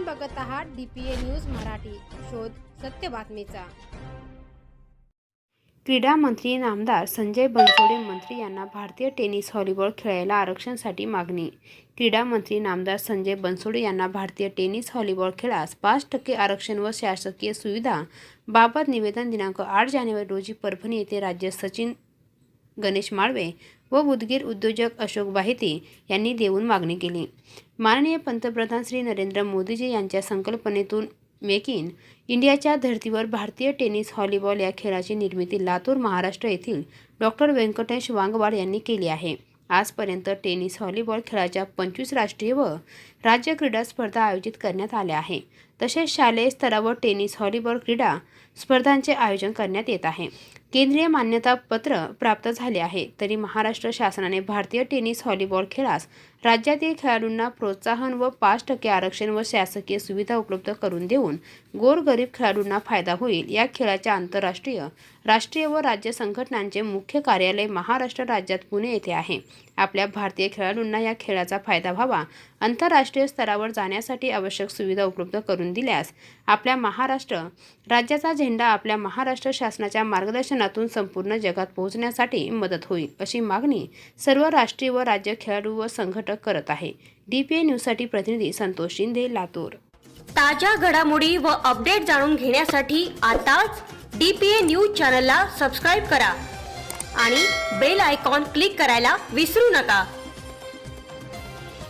आपण बघत आहात डीपीए न्यूज मराठी. शोध सत्य बातमीचा. क्रीडा मंत्री नामदार संजय बनसोडे मंत्री यांना भारतीय टेनिस व्हॉलीबॉल खेळायला आरक्षणसाठी मागणी. क्रीडा मंत्री नामदार संजय बनसोडे यांना भारतीय टेनिस व्हॉलीबॉल खेळास पाच टक्के आरक्षण व शासकीय सुविधा बाबत निवेदन दिनांक आठ जानेवारी रोजी परभणी येथे राज्य सचिन गणेश माळवे व उदगीर उद्योजक अशोक बाहिती यांनी देऊन मागणी केली. माननीय पंतप्रधान श्री नरेंद्र मोदीजी यांच्या संकल्पनेतून मेक इन इंडियाच्या धर्तीवर भारतीय टेनिस व्हॉलीबॉल या खेळाची निर्मिती लातूर महाराष्ट्र येथील डॉक्टर व्यंकटेश वांगवाड यांनी केली आहे. आजपर्यंत टेनिस व्हॉलीबॉल खेळाच्या पंचवीस राष्ट्रीय व राज्य क्रीडा स्पर्धा आयोजित करण्यात आल्या आहे. तसेच शालेय स्तरावर टेनिस व्हॉलीबॉल क्रीडा स्पर्धांचे आयोजन करण्यात येत आहे. केंद्रीय मान्यता पत्र प्राप्त झाले आहे. तरी महाराष्ट्र शासनाने भारतीय टेनिस व्हॉलीबॉल खेळास राज्यातील खेळाडूंना प्रोत्साहन व पाच टक्के आरक्षण व शासकीय सुविधा उपलब्ध करून देऊन गोरगरीब खेळाडूंना फायदा होईल. या खेळाच्या आंतरराष्ट्रीय राष्ट्रीय व राज्य संघटनांचे मुख्य कार्यालय महाराष्ट्र राज्यात पुणे येथे आहे. आपल्या भारतीय खेळाडूंना या खेळाचा फायदा व्हावा आंतरराष्ट्रीय स्तरावर जाण्यासाठी आवश्यक सुविधा उपलब्ध करून दिल्यास आपल्या महाराष्ट्र राज्याचा झेंडा आपल्या महाराष्ट्र शासनाच्या मार्गदर्शनातून संपूर्ण जगात पोहोचण्यासाठी मदत होईल अशी मागणी सर्व राष्ट्रीय व राज्य खेळाडू व संघटक करत आहे. डीपीए न्यूजसाठी प्रतिनिधी संतोष शिंदे लातूर. ताज्या घडामोडी व अपडेट जाणून घेण्यासाठी आताच डी पी ए न्यूज चॅनलला सबस्क्राईब करा आणि बेल आयकॉन क्लिक करायला विसरू नका.